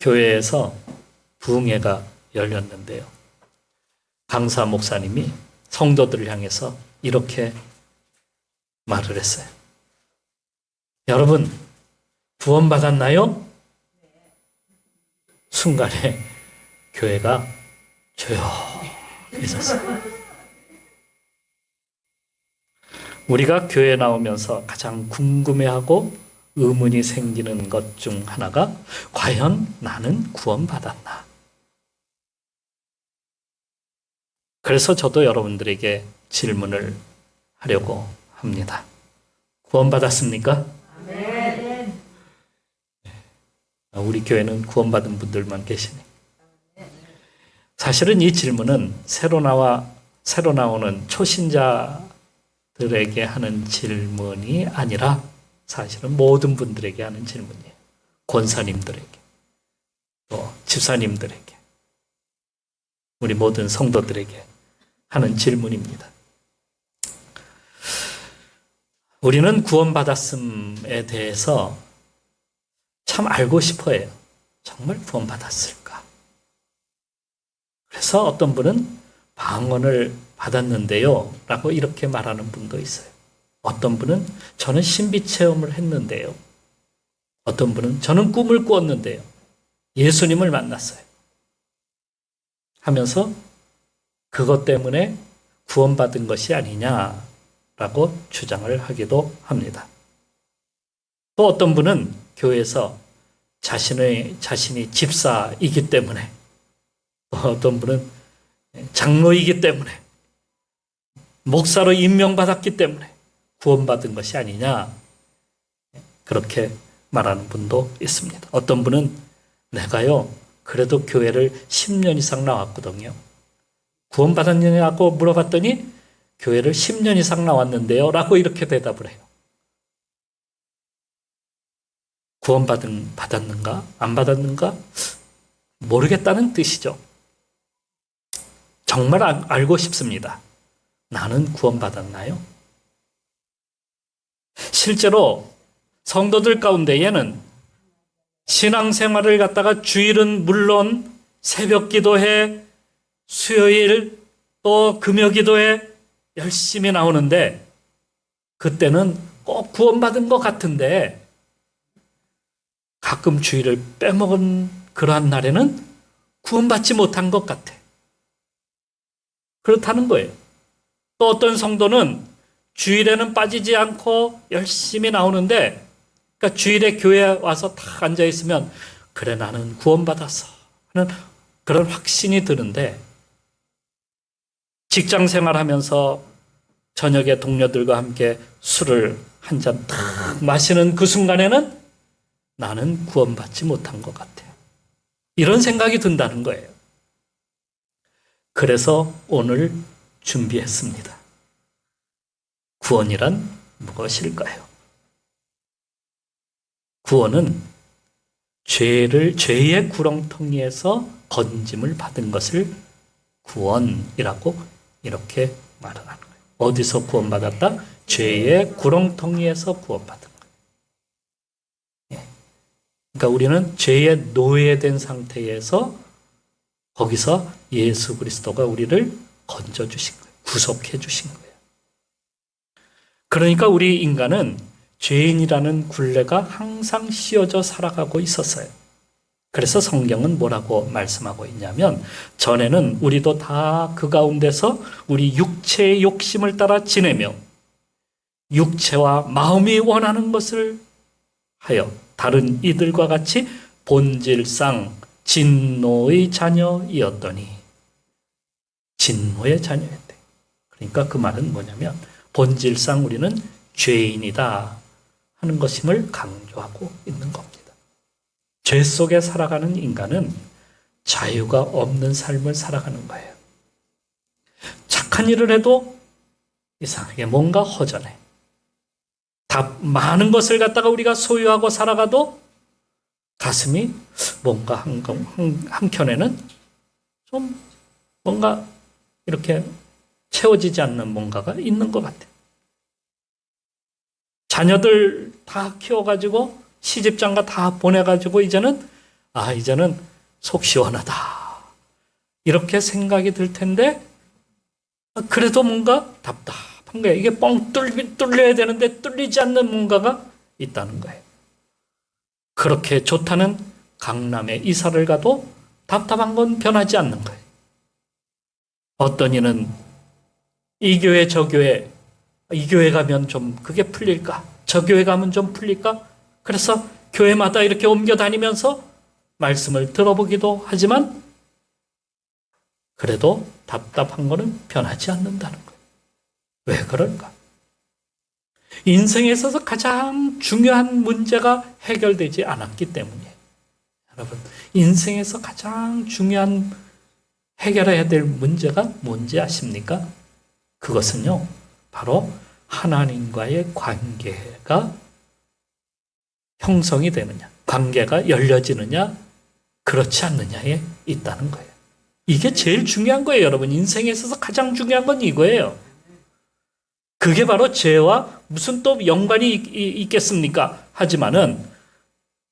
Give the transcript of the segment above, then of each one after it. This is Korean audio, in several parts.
교회에서 부흥회가 열렸는데요. 강사 목사님이 성도들을 향해서 이렇게 말을 했어요. 여러분, 구원받았나요? 순간에 교회가 조용해졌어요. 우리가 교회 나오면서 가장 궁금해하고 의문이 생기는 것 중 하나가 과연 나는 구원받았나? 그래서 저도 여러분들에게 질문을 하려고 합니다. 구원받았습니까? 네. 우리 교회는 구원받은 분들만 계시네. 사실은 이 질문은 새로 나와 새로 나오는 초신자들에게 하는 질문이 아니라 사실은 모든 분들에게 하는 질문이에요. 권사님들에게, 또 집사님들에게, 우리 모든 성도들에게 하는 질문입니다. 우리는 구원받았음에 대해서 참 알고 싶어 해요. 정말 구원받았을까? 그래서 어떤 분은 방언을 받았는데요. 라고 이렇게 말하는 분도 있어요. 어떤 분은 저는 신비 체험을 했는데요. 어떤 분은 저는 꿈을 꾸었는데요. 예수님을 만났어요. 하면서 그것 때문에 구원받은 것이 아니냐라고 주장을 하기도 합니다. 또 어떤 분은 교회에서 자신의 자신이 집사이기 때문에 또 어떤 분은 장로이기 때문에 목사로 임명받았기 때문에 구원받은 것이 아니냐 그렇게 말하는 분도 있습니다. 어떤 분은 내가요 그래도 교회를 10년 이상 나왔거든요. 구원받았느냐고 물어봤더니 교회를 10년 이상 나왔는데요. 라고 이렇게 대답을 해요. 구원받은, 받았는가? 안 받았는가? 모르겠다는 뜻이죠. 정말 알고 싶습니다. 나는 구원받았나요? 실제로 성도들 가운데에는 신앙생활을 갖다가 주일은 물론 새벽 기도회, 수요일 또 금요 기도회 열심히 나오는데 그때는 꼭 구원받은 것 같은데 가끔 주일을 빼먹은 그러한 날에는 구원받지 못한 것 같아. 그렇다는 거예요. 또 어떤 성도는 주일에는 빠지지 않고 열심히 나오는데 그러니까 주일에 교회에 와서 딱 앉아 있으면 그래 나는 구원받았어 하는 그런 확신이 드는데 직장 생활하면서 저녁에 동료들과 함께 술을 한 잔 탁 마시는 그 순간에는 나는 구원받지 못한 것 같아요. 이런 생각이 든다는 거예요. 그래서 오늘 준비했습니다. 구원이란 무엇일까요? 구원은 죄를 죄의 구렁텅이에서 건짐을 받은 것을 구원이라고 이렇게 말을 하는 거예요. 어디서 구원받았다? 죄의 구렁텅이에서 구원받은 거예요. 예. 그러니까 우리는 죄의 노예된 상태에서 거기서 예수 그리스도가 우리를 건져 주신 거예요. 구속해 주신 거예요. 그러니까 우리 인간은 죄인이라는 굴레가 항상 씌어져 살아가고 있었어요. 그래서 성경은 뭐라고 말씀하고 있냐면 전에는 우리도 다 그 가운데서 우리 육체의 욕심을 따라 지내며 육체와 마음이 원하는 것을 하여 다른 이들과 같이 본질상 진노의 자녀이었더니 진노의 자녀였대. 그러니까 그 말은 뭐냐면 본질상 우리는 죄인이다 하는 것임을 강조하고 있는 겁니다. 죄 속에 살아가는 인간은 자유가 없는 삶을 살아가는 거예요. 착한 일을 해도 이상하게 뭔가 허전해. 다 많은 것을 갖다가 우리가 소유하고 살아가도 가슴이 뭔가 한, 한, 한켠에는 좀 뭔가 이렇게 채워지지 않는 뭔가가 있는 것 같아요. 자녀들 다 키워가지고 시집장가 다 보내가지고 이제는 아, 이제는 속 시원하다. 이렇게 생각이 들 텐데, 아, 그래도 뭔가 답답한 거예요. 이게 뻥 뚫, 뚫려야 되는데 뚫리지 않는 뭔가가 있다는 거예요. 그렇게 좋다는 강남에 이사를 가도 답답한 건 변하지 않는 거예요. 어떤 이는 이 교회 저 교회 이 교회 가면 좀 그게 풀릴까? 저 교회 가면 좀 풀릴까? 그래서 교회마다 이렇게 옮겨 다니면서 말씀을 들어보기도 하지만 그래도 답답한 거는 변하지 않는다는 거예요. 왜 그럴까? 인생에 있어서 가장 중요한 문제가 해결되지 않았기 때문이에요. 여러분, 인생에서 가장 중요한 해결해야 될 문제가 뭔지 아십니까? 그것은요, 바로 하나님과의 관계가 형성이 되느냐, 관계가 열려지느냐, 그렇지 않느냐에 있다는 거예요. 이게 제일 중요한 거예요, 여러분. 인생에 있어서 가장 중요한 건 이거예요. 그게 바로 죄와 무슨 또 연관이 있겠습니까? 하지만은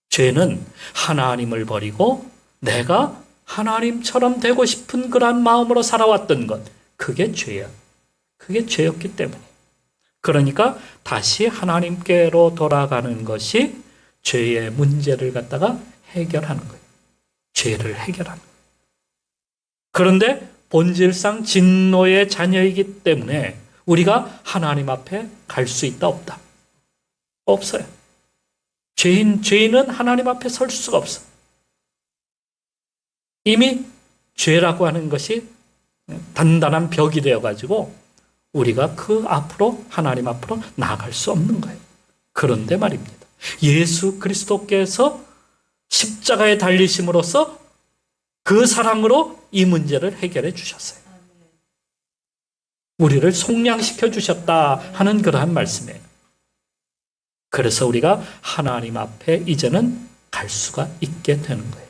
죄는 하나님을 버리고 내가 하나님처럼 되고 싶은 그러한 마음으로 살아왔던 것. 그게 죄야. 그게 죄였기 때문에. 그러니까 다시 하나님께로 돌아가는 것이 죄의 문제를 갖다가 해결하는 거예요. 죄를 해결하는 거예요. 그런데 본질상 진노의 자녀이기 때문에 우리가 하나님 앞에 갈 수 있다 없다. 없어요. 죄인 죄인은 하나님 앞에 설 수가 없어. 이미 죄라고 하는 것이 단단한 벽이 되어 가지고 우리가 그 앞으로 하나님 앞으로 나아갈 수 없는 거예요. 그런데 말입니다. 예수 그리스도께서 십자가에 달리심으로써 그 사랑으로 이 문제를 해결해 주셨어요. 우리를 속량시켜 주셨다 하는 그러한 말씀이에요. 그래서 우리가 하나님 앞에 이제는 갈 수가 있게 되는 거예요.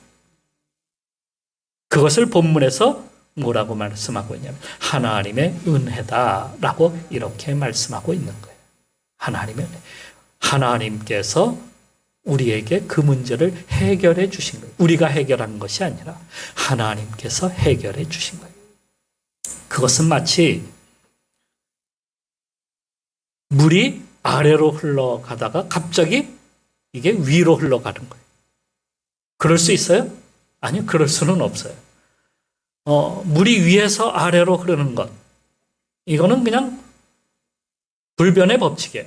그것을 본문에서 뭐라고 말씀하고 있냐면 하나님의 은혜다라고 이렇게 말씀하고 있는 거예요. 하나님의 은혜. 하나님께서 우리에게 그 문제를 해결해 주신 거예요. 우리가 해결한 것이 아니라 하나님께서 해결해 주신 거예요. 그것은 마치 물이 아래로 흘러가다가 갑자기 이게 위로 흘러가는 거예요. 그럴 수 있어요? 아니요, 그럴 수는 없어요. 어, 물이 위에서 아래로 흐르는 것. 이거는 그냥 불변의 법칙이에요.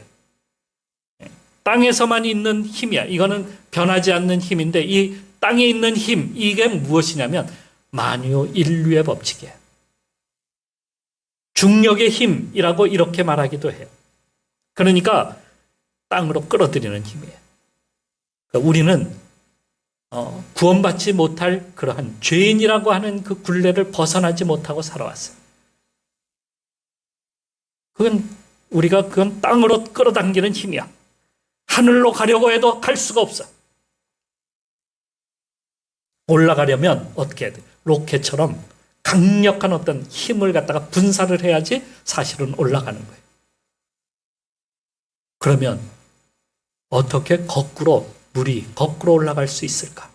땅에서만 있는 힘이야. 이거는 변하지 않는 힘인데 이 땅에 있는 힘, 이게 무엇이냐면 만유 인류의 법칙이에요. 중력의 힘이라고 이렇게 말하기도 해요. 그러니까 땅으로 끌어들이는 힘이에요. 그러니까 우리는 어, 구원받지 못할 그러한 죄인이라고 하는 그 굴레를 벗어나지 못하고 살아왔어요. 그건 우리가 그건 땅으로 끌어당기는 힘이야. 하늘로 가려고 해도 갈 수가 없어. 올라가려면 어떻게 해야 돼? 로켓처럼 강력한 어떤 힘을 갖다가 분사를 해야지 사실은 올라가는 거예요. 그러면 어떻게 거꾸로 물이 거꾸로 올라갈 수 있을까?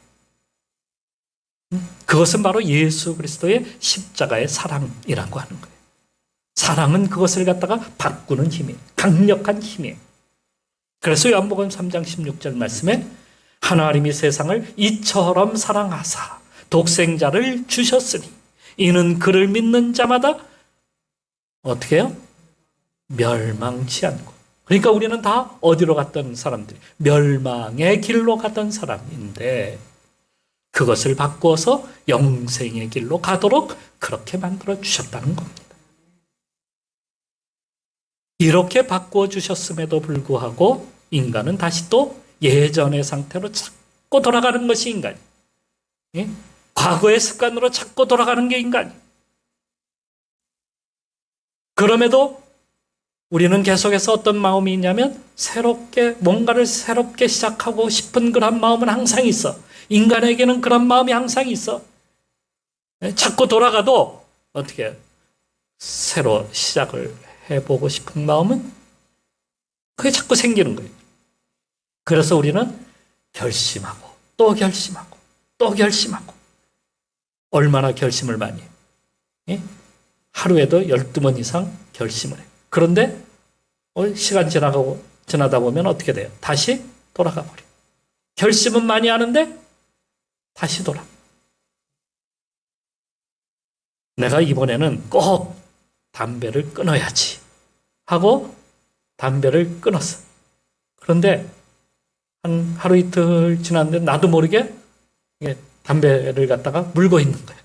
음? 그것은 바로 예수 그리스도의 십자가의 사랑이라고 하는 거예요. 사랑은 그것을 갖다가 바꾸는 힘이 강력한 힘이에요. 그래서 요한복음 3장 16절 말씀에 하나님이 세상을 이처럼 사랑하사 독생자를 주셨으니 이는 그를 믿는 자마다 어떻게 해요? 멸망치 않고 그러니까 우리는 다 어디로 갔던 사람들 멸망의 길로 갔던 사람인데 그것을 바꾸어서 영생의 길로 가도록 그렇게 만들어 주셨다는 겁니다. 이렇게 바꾸어 주셨음에도 불구하고 인간은 다시 또 예전의 상태로 자꾸 돌아가는 것이 인간이. 예? 과거의 습관으로 자꾸 돌아가는 게 인간이. 그럼에도 우리는 계속해서 어떤 마음이 있냐면 새롭게 뭔가를 새롭게 시작하고 싶은 그런 마음은 항상 있어. 인간에게는 그런 마음이 항상 있어. 예? 자꾸 돌아가도 어떻게 새로 시작을 해보고 싶은 마음은 그게 자꾸 생기는 거예요. 그래서 우리는 결심하고 또 결심하고 또 결심하고 얼마나 결심을 많이 해요. 예? 하루에도 12번 이상 결심을 해요. 그런데 어, 시간 지나가고 지나다 보면 어떻게 돼요? 다시 돌아가 버려. 요 결심은 많이 하는데 다시 돌아. 내가 이번에는 꼭 담배를 끊어야지 하고 담배를 끊었어. 그런데 한 하루 이틀 지났는데 나도 모르게 담배를 갖다가 물고 있는 거야.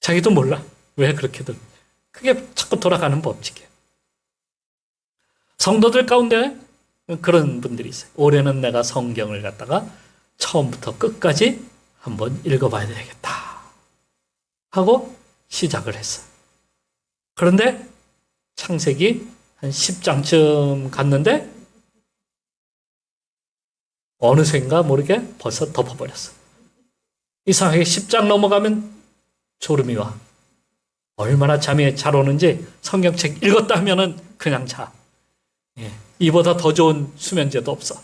자기도 몰라. 왜 그렇게들. 그게 자꾸 돌아가는 법칙이에요. 성도들 가운데 그런 분들이 있어요. 올해는 내가 성경을 갖다가 처음부터 끝까지 한번 읽어봐야 되겠다. 하고 시작을 했어요. 그런데 창세기 한 10장쯤 갔는데 어느샌가 모르게 벌써 덮어버렸어. 이상하게 10장 넘어가면 졸음이 와. 얼마나 잠이 잘 오는지 성경책 읽었다 하면은 그냥 자. 예, 이보다 더 좋은 수면제도 없어.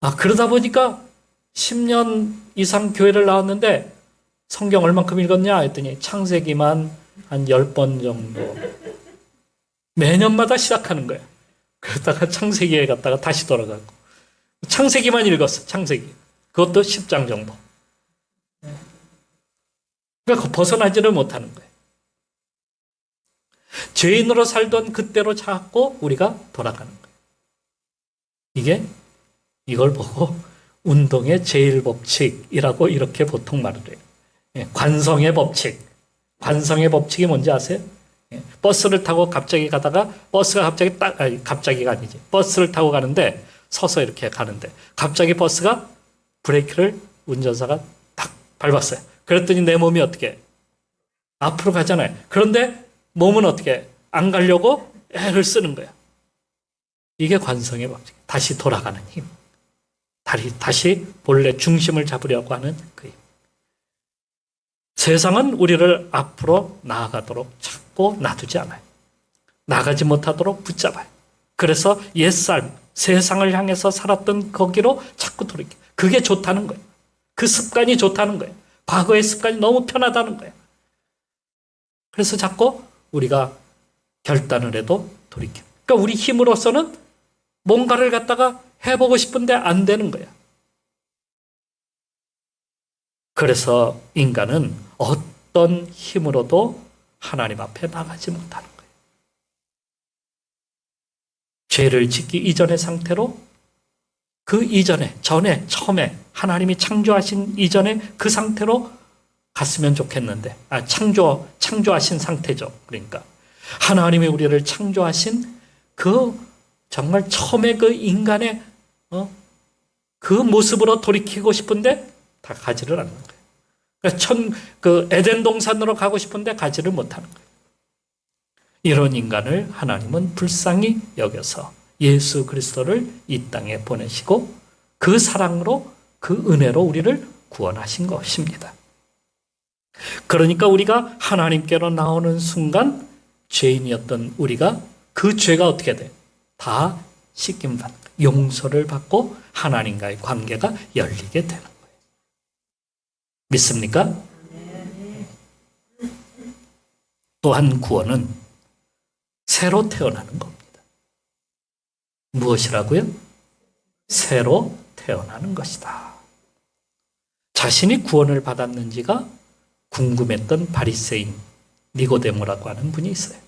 아, 그러다 보니까 10년 이상 교회를 나왔는데 성경 얼만큼 읽었냐 했더니 창세기만 한 10번 정도. 매년마다 시작하는 거예요. 그러다가 창세기에 갔다가 다시 돌아가고. 창세기만 읽었어, 창세기. 그것도 10장 정도. 그러니까 벗어나지를 못하는 거예요. 죄인으로 살던 그때로 자꾸 우리가 돌아가는 거예요. 이게 이걸 보고 운동의 제일 법칙이라고 이렇게 보통 말을 해요. 예, 관성의 법칙. 관성의 법칙이 뭔지 아세요? 예, 버스를 타고 갑자기 가다가 버스가 갑자기 딱 아니 갑자기가 아니지. 버스를 타고 가는데 서서 이렇게 가는데 갑자기 버스가 브레이크를 운전사가 딱 밟았어요. 그랬더니 내 몸이 어떻게 앞으로 가잖아요. 그런데 몸은 어떻게 안 가려고 애를 쓰는 거야. 이게 관성의 법칙. 다시 돌아가는 힘. 다시, 다시 본래 중심을 잡으려고 하는 그 힘. 세상은 우리를 앞으로 나아가도록 자꾸 놔두지 않아요. 나가지 못하도록 붙잡아요. 그래서 옛삶, 세상을 향해서 살았던 거기로 자꾸 돌이켜. 그게 좋다는 거예요. 그 습관이 좋다는 거예요. 과거의 습관이 너무 편하다는 거예요. 그래서 자꾸 우리가 결단을 해도 돌이켜. 그러니까 우리 힘으로서는 뭔가를 갖다가 해보고 싶은데 안 되는 거야. 그래서 인간은 어떤 힘으로도 하나님 앞에 나가지 못하는 거예요. 죄를 짓기 이전의 상태로 그 이전에, 전에, 처음에 하나님이 창조하신 이전에 그 상태로 갔으면 좋겠는데, 아, 창조, 창조하신 상태죠. 그러니까. 하나님이 우리를 창조하신 그 정말 처음에 그 인간의, 어, 그 모습으로 돌이키고 싶은데 다 가지를 않는 거예요. 그러니까 천, 그 에덴 동산으로 가고 싶은데 가지를 못하는 거예요. 이런 인간을 하나님은 불쌍히 여겨서 예수 그리스도를 이 땅에 보내시고 그 사랑으로 그 은혜로 우리를 구원하신 것입니다. 그러니까 우리가 하나님께로 나오는 순간 죄인이었던 우리가 그 죄가 어떻게 돼? 다 씻김 받, 용서를 받고 하나님과의 관계가 열리게 되는 거예요. 믿습니까? 또한 구원은 새로 태어나는 겁니다. 무엇이라고요? 새로 태어나는 것이다. 자신이 구원을 받았는지가 궁금했던 바리새인 니고데모라고 하는 분이 있어요.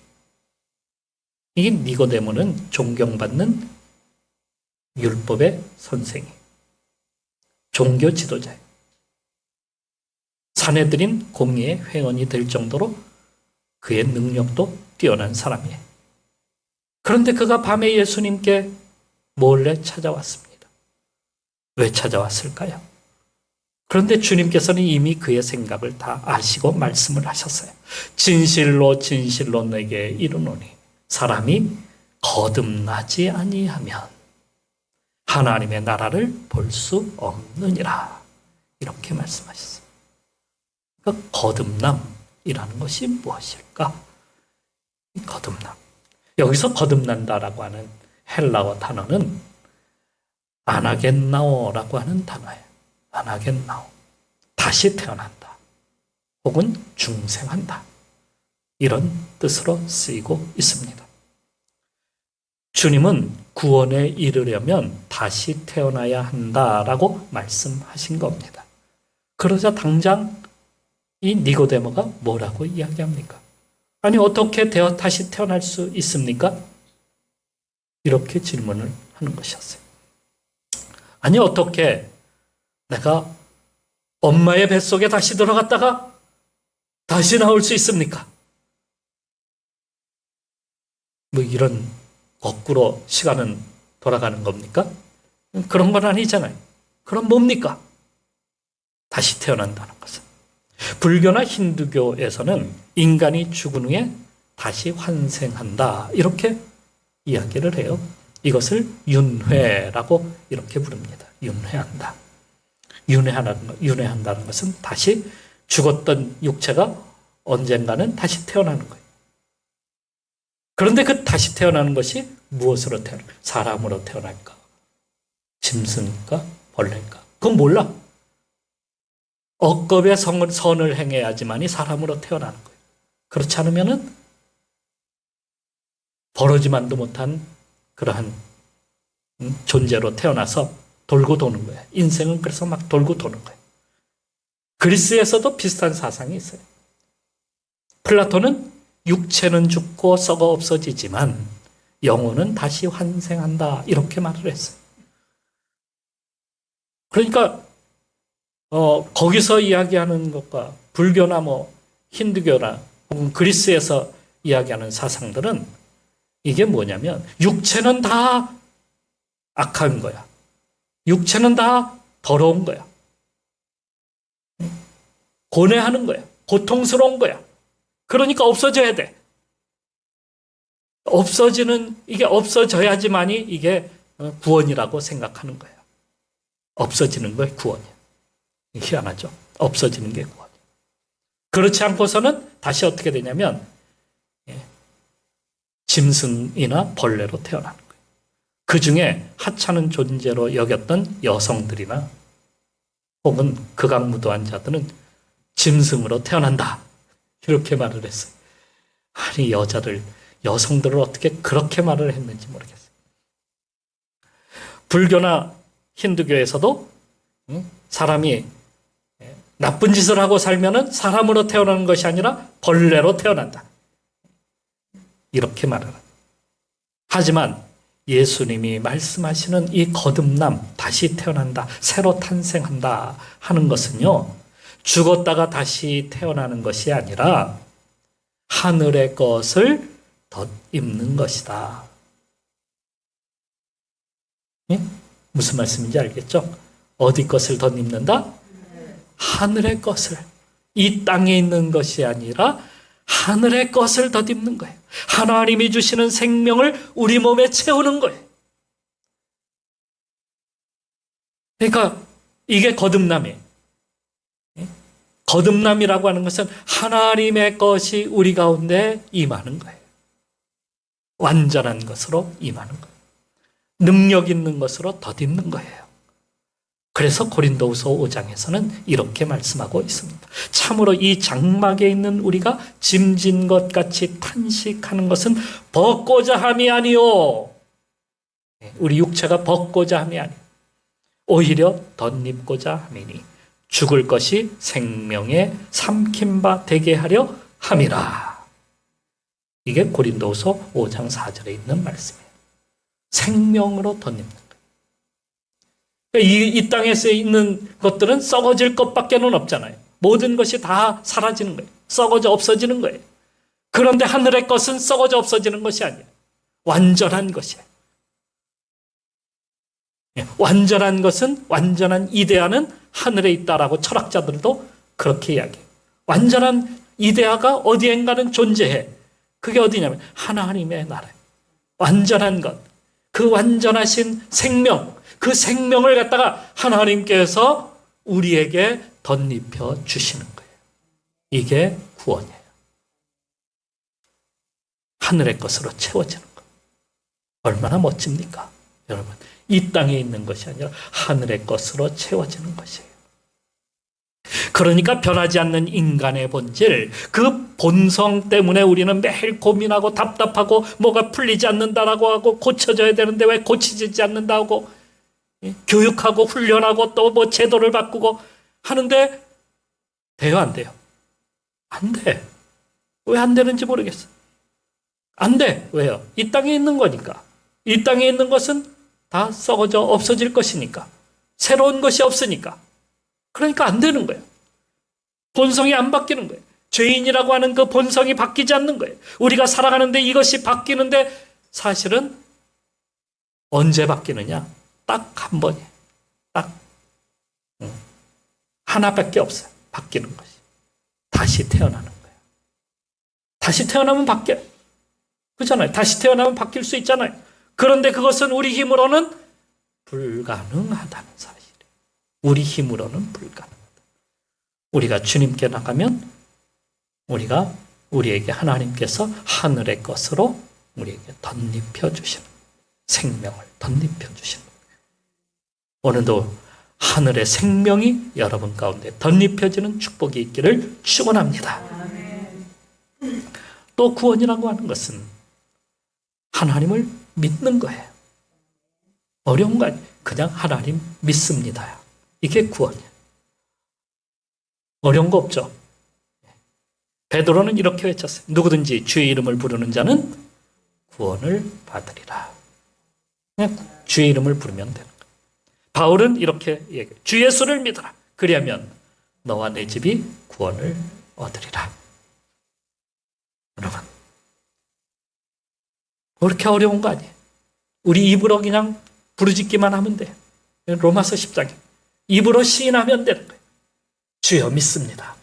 이 니고데모는 존경받는 율법의 선생이 종교 지도자예요. 사내들인 공의의 회원이 될 정도로 그의 능력도 뛰어난 사람이에요. 그런데 그가 밤에 예수님께 몰래 찾아왔습니다. 왜 찾아왔을까요? 그런데 주님께서는 이미 그의 생각을 다 아시고 말씀을 하셨어요. 진실로 진실로 내게 이르노니 사람이 거듭나지 아니하면 하나님의 나라를 볼 수 없느니라. 이렇게 말씀하셨어요. 그러니까 거듭남이라는 것이 무엇일까? 거듭남. 여기서 거듭난다라고 하는 헬라어 단어는 안 하겠나오라고 하는 단어예요. 안 하겠나오. 다시 태어난다. 혹은 중생한다. 이런 뜻으로 쓰이고 있습니다. 주님은 구원에 이르려면 다시 태어나야 한다라고 말씀하신 겁니다. 그러자 당장 이 니고데모가 뭐라고 이야기합니까? 아니 어떻게 되어 다시 태어날 수 있습니까? 이렇게 질문을 하는 것이었어요. 아니 어떻게 내가 엄마의 뱃속에 다시 들어갔다가 다시 나올 수 있습니까? 뭐 이런 거꾸로 시간은 돌아가는 겁니까? 그런 건 아니잖아요. 그럼 뭡니까? 다시 태어난다는 것은. 불교나 힌두교에서는 인간이 죽은 후에 다시 환생한다. 이렇게 이야기를 해요. 이것을 윤회라고 이렇게 부릅니다. 윤회한다. 윤회하는, 것, 윤회한다는 것은 다시 죽었던 육체가 언젠가는 다시 태어나는 거예요. 그런데 그 다시 태어나는 것이 무엇으로 태어나? 사람으로 태어날까? 짐승일까? 벌레일까? 그건 몰라. 억겁의 성을, 선을 행해야지만이 사람으로 태어나는 거예요. 그렇지 않으면은 벌어지만도 못한 그러한 음, 존재로 태어나서 돌고 도는 거예요. 인생은 그래서 막 돌고 도는 거예요. 그리스에서도 비슷한 사상이 있어요. 플라톤은 육체는 죽고 썩어 없어지지만 영혼은 다시 환생한다. 이렇게 말을 했어요. 그러니까 어, 거기서 이야기하는 것과 불교나 뭐 힌두교나 혹은 그리스에서 이야기하는 사상들은 이게 뭐냐면 육체는 다 악한 거야. 육체는 다 더러운 거야. 고뇌하는 거야. 고통스러운 거야. 그러니까 없어져야 돼. 없어지는, 이게 없어져야지만이 이게 구원이라고 생각하는 거예요. 없어지는 거예요, 구원이야. 희한하죠? 없어지는 게 구원이야. 그렇지 않고서는 다시 어떻게 되냐면, 예, 짐승이나 벌레로 태어나는 거예요. 그 중에 하찮은 존재로 여겼던 여성들이나 혹은 극악무도한 자들은 짐승으로 태어난다. 이렇게 말을 했어요. 아니, 여자를, 여성들을 어떻게 그렇게 말을 했는지 모르겠어요. 불교나 힌두교에서도 사람이 나쁜 짓을 하고 살면은 사람으로 태어나는 것이 아니라 벌레로 태어난다. 이렇게 말을 합니다. 하지만 예수님이 말씀하시는 이 거듭남, 다시 태어난다, 새로 탄생한다 하는 것은요, 죽었다가 다시 태어나는 것이 아니라 하늘의 것을 덧입는 것이다. 예? 무슨 말씀인지 알겠죠? 어디 것을 덧입는다? 하늘의 것을. 이 땅에 있는 것이 아니라 하늘의 것을 덧입는 거예요. 하나님이 주시는 생명을 우리 몸에 채우는 거예요. 그러니까 이게 거듭남이에요. 거듭남이라고 하는 것은 하나님의 것이 우리 가운데 임하는 거예요. 완전한 것으로 임하는 거예요. 능력 있는 것으로 덧입는 거예요. 그래서 고린도후서 5장에서는 이렇게 말씀하고 있습니다. 참으로 이 장막에 있는 우리가 짐진 것 같이 탄식하는 것은 벗고자 함이 아니요. 우리 육체가 벗고자 함이 아니요. 오히려 덧입고자 함이니 죽을 것이 생명에 삼킨 바 되게 하려 함이라. 이게 고린도서 5장 4절에 있는 말씀이에요. 생명으로 덧입는 거예요. 이, 이 땅에서 있는 것들은 썩어질 것밖에는 없잖아요. 모든 것이 다 사라지는 거예요. 썩어져 없어지는 거예요. 그런데 하늘의 것은 썩어져 없어지는 것이 아니에요. 완전한 것이에요. 예, 완전한 것은 완전한 이데아는 하늘에 있다라고 철학자들도 그렇게 이야기해요. 완전한 이데아가 어디엔가는 존재해. 그게 어디냐면 하나님의 나라예요. 완전한 것. 그 완전하신 생명, 그 생명을 갖다가 하나님께서 우리에게 덧입혀 주시는 거예요. 이게 구원이에요. 하늘의 것으로 채워지는 것. 얼마나 멋집니까? 여러분, 이 땅에 있는 것이 아니라 하늘의 것으로 채워지는 것이에요. 그러니까 변하지 않는 인간의 본질, 그 본성 때문에 우리는 매일 고민하고 답답하고 뭐가 풀리지 않는다라고 하고 고쳐져야 되는데 왜 고치지 않는다고 예? 교육하고 훈련하고 또 뭐 제도를 바꾸고 하는데 돼요, 안 돼요? 안 돼. 왜 안 되는지 모르겠어. 안 돼. 왜요? 이 땅에 있는 거니까. 이 땅에 있는 것은 다 썩어져 없어질 것이니까. 새로운 것이 없으니까. 그러니까 안 되는 거예요. 본성이 안 바뀌는 거예요. 죄인이라고 하는 그 본성이 바뀌지 않는 거예요. 우리가 살아가는데 이것이 바뀌는데 사실은 언제 바뀌느냐? 딱 한 번이에요. 딱. 응. 하나밖에 없어요. 바뀌는 것이. 다시 태어나는 거예요. 다시 태어나면 바뀌어요. 그렇잖아요. 다시 태어나면 바뀔 수 있잖아요. 그런데 그것은 우리 힘으로는 불가능하다는 사실이에요. 우리 힘으로는 불가능하다. 우리가 주님께 나가면 우리가 우리에게 하나님께서 하늘의 것으로 우리에게 덧입혀 주시는 생명을 덧입혀 주시는 오늘도 하늘의 생명이 여러분 가운데 덧입혀지는 축복이 있기를 축원합니다. 또 구원이라고 하는 것은 하나님을 믿는 거예요. 어려운 거. 그냥 하나님 믿습니다. 이게 구원이에요. 어려운 거 없죠. 베드로는 이렇게 외쳤어요. 누구든지 주의 이름을 부르는 자는 구원을 받으리라. 그냥 주의 이름을 부르면 되는. 바울은 이렇게 얘기해요. 주 예수를 믿어라. 그리하면 너와 내 집이 구원을 얻으리라. 여러분, 그렇게 어려운 거 아니에요. 우리 입으로 그냥 부르짖기만 하면 돼요. 로마서 10장에. 입으로 시인하면 되는 거예요. 주여 믿습니다.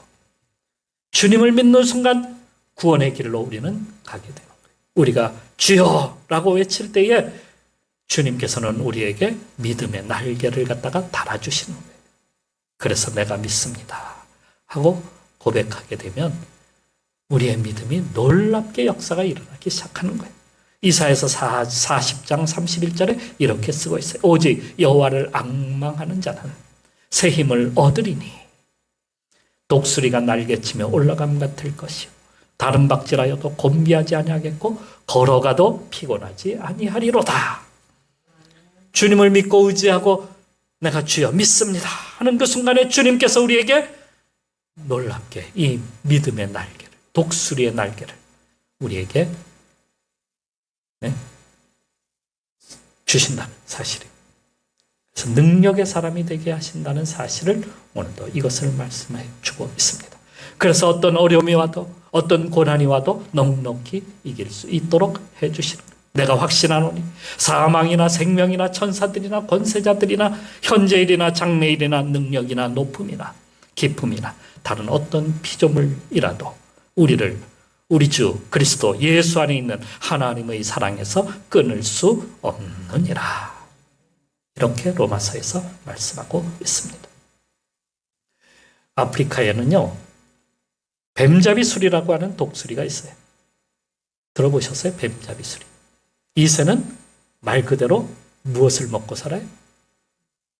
주님을 믿는 순간 구원의 길로 우리는 가게 되는 거예요. 우리가 주여라고 외칠 때에 주님께서는 우리에게 믿음의 날개를 갖다가 달아주시는 거예요. 그래서 내가 믿습니다. 하고 고백하게 되면 우리의 믿음이 놀랍게 역사가 일어나기 시작하는 거예요. 이사에서 40장 31절에 이렇게 쓰고 있어요. 오직 여호와를 악망하는 자는 새 힘을 얻으리니 독수리가 날개치며 올라감 같을 것이요 다른 박질하여도 곤비하지 아니하겠고 걸어가도 피곤하지 아니하리로다. 주님을 믿고 의지하고 내가 주여 믿습니다 하는 그 순간에 주님께서 우리에게 놀랍게 이 믿음의 날개를 독수리의 날개를 우리에게 네? 주신다는 사실이에요. 그래서 능력의 사람이 되게 하신다는 사실을 오늘도 이것을 말씀해 주고 있습니다. 그래서 어떤 어려움이 와도 어떤 고난이 와도 넉넉히 이길 수 있도록 해 주시는. 내가 확신하노니 사망이나 생명이나 천사들이나 권세자들이나 현재일이나 장래일이나 능력이나 높음이나 기품이나 다른 어떤 피조물이라도 우리를 우리 주 그리스도 예수 안에 있는 하나님의 사랑에서 끊을 수 없느니라. 이렇게 로마서에서 말씀하고 있습니다. 아프리카에는요, 뱀잡이 술이라고 하는 독수리가 있어요. 들어보셨어요? 뱀잡이술이. 이 새는 말 그대로 무엇을 먹고 살아요?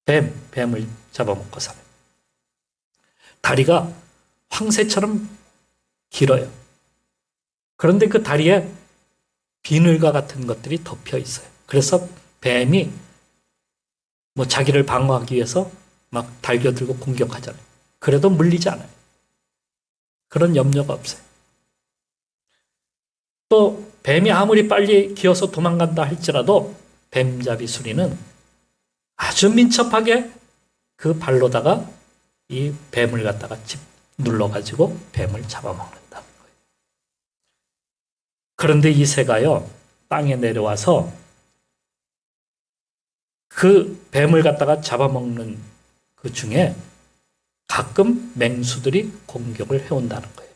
뱀, 뱀을 잡아먹고 살아요. 다리가 황새처럼 길어요. 그런데 그 다리에 비늘과 같은 것들이 덮여 있어요. 그래서 뱀이 뭐 자기를 방어하기 위해서 막 달겨들고 공격하잖아요. 그래도 물리지 않아요. 그런 염려가 없어요. 또 뱀이 아무리 빨리 기어서 도망간다 할지라도 뱀잡이 수리는 아주 민첩하게 그 발로다가 이 뱀을 갖다가 집 눌러가지고 뱀을 잡아먹는다는 거예요. 그런데 이 새가요, 땅에 내려와서 그 뱀을 갖다가 잡아먹는 그 중에 가끔 맹수들이 공격을 해온다는 거예요.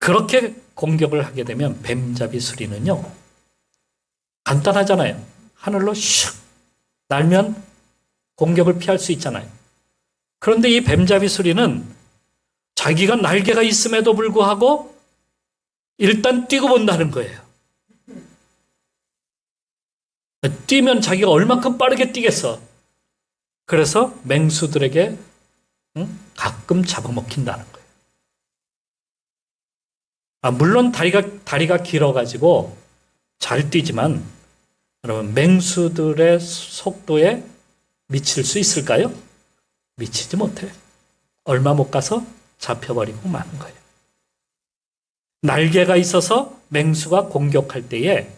그렇게 공격을 하게 되면 뱀잡이 수리는요, 간단하잖아요. 하늘로 슉 날면 공격을 피할 수 있잖아요. 그런데 이 뱀잡이 수리는 자기가 날개가 있음에도 불구하고 일단 뛰고 본다는 거예요. 뛰면 자기가 얼만큼 빠르게 뛰겠어. 그래서 맹수들에게 응? 가끔 잡아먹힌다는. 아, 물론 다리가, 다리가 길어가지고 잘 뛰지만, 여러분, 맹수들의 속도에 미칠 수 있을까요? 미치지 못해. 얼마 못 가서 잡혀버리고 마는 거예요. 날개가 있어서 맹수가 공격할 때에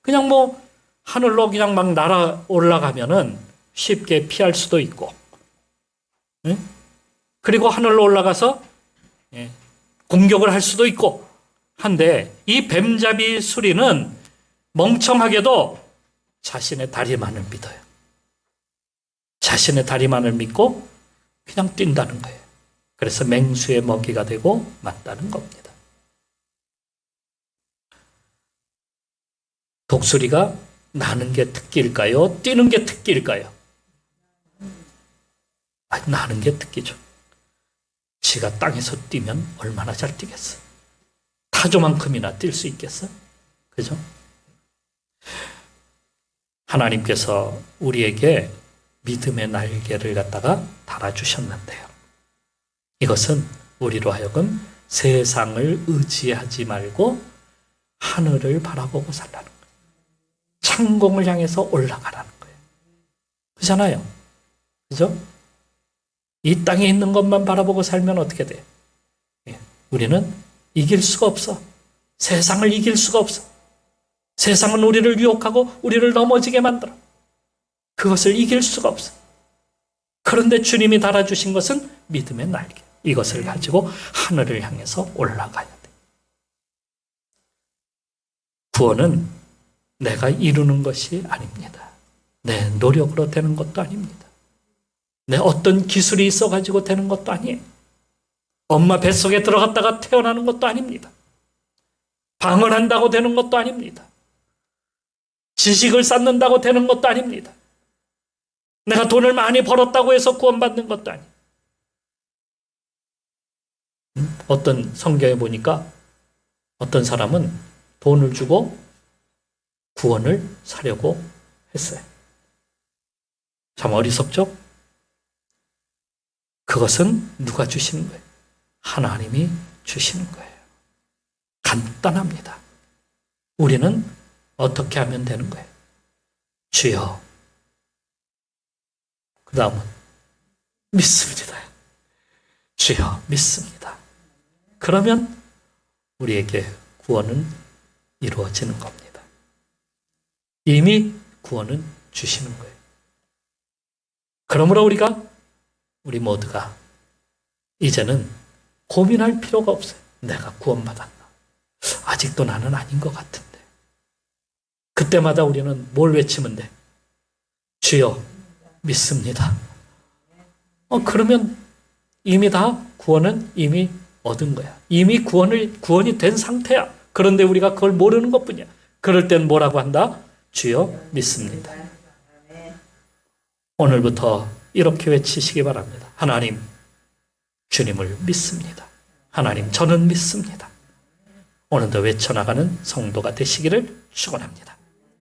그냥 뭐 하늘로 그냥 막 날아 올라가면은 쉽게 피할 수도 있고, 응? 그리고 하늘로 올라가서 예, 공격을 할 수도 있고 한데 이 뱀잡이 수리는 멍청하게도 자신의 다리만을 믿어요. 자신의 다리만을 믿고 그냥 뛴다는 거예요. 그래서 맹수의 먹이가 되고 맞다는 겁니다. 독수리가 나는 게 특기일까요? 뛰는 게 특기일까요? 아, 나는 게 특기죠. 지가 땅에서 뛰면 얼마나 잘 뛰겠어. 타조만큼이나 뛸 수 있겠어? 그죠? 하나님께서 우리에게 믿음의 날개를 갖다가 달아주셨는데요. 이것은 우리로 하여금 세상을 의지하지 말고 하늘을 바라보고 살라는 거예요. 창공을 향해서 올라가라는 거예요. 그렇잖아요. 그죠? 이 땅에 있는 것만 바라보고 살면 어떻게 돼? 예, 우리는 이길 수가 없어. 세상을 이길 수가 없어. 세상은 우리를 유혹하고 우리를 넘어지게 만들어. 그것을 이길 수가 없어. 그런데 주님이 달아주신 것은 믿음의 날개. 이것을 가지고 하늘을 향해서 올라가야 돼. 구원은 내가 이루는 것이 아닙니다. 내 노력으로 되는 것도 아닙니다. 내 어떤 기술이 있어가지고 되는 것도 아니에요. 엄마 뱃속에 들어갔다가 태어나는 것도 아닙니다. 방언한다고 되는 것도 아닙니다. 지식을 쌓는다고 되는 것도 아닙니다. 내가 돈을 많이 벌었다고 해서 구원받는 것도 아니에요. 음? 어떤 성경에 보니까 어떤 사람은 돈을 주고 구원을 사려고 했어요. 참 어리석죠? 그것은 누가 주시는 거예요? 하나님이 주시는 거예요. 간단합니다. 우리는 어떻게 하면 되는 거예요? 주여. 그 다음은 믿습니다. 주여 믿습니다. 그러면 우리에게 구원은 이루어지는 겁니다. 이미 구원은 주시는 거예요. 그러므로 우리가 우리 모두가 이제는 고민할 필요가 없어요. 내가 구원받았나? 아직도 나는 아닌 것 같은데. 그때마다 우리는 뭘 외치면 돼? 주여, 믿습니다. 어, 그러면 이미 다 구원은 이미 얻은 거야. 이미 구원을, 구원이 된 상태야. 그런데 우리가 그걸 모르는 것 뿐이야. 그럴 땐 뭐라고 한다? 주여, 믿습니다. 오늘부터 이렇게 외치시기 바랍니다. 하나님, 주님을 믿습니다. 하나님, 저는 믿습니다. 오늘도 외쳐나가는 성도가 되시기를 축원합니다.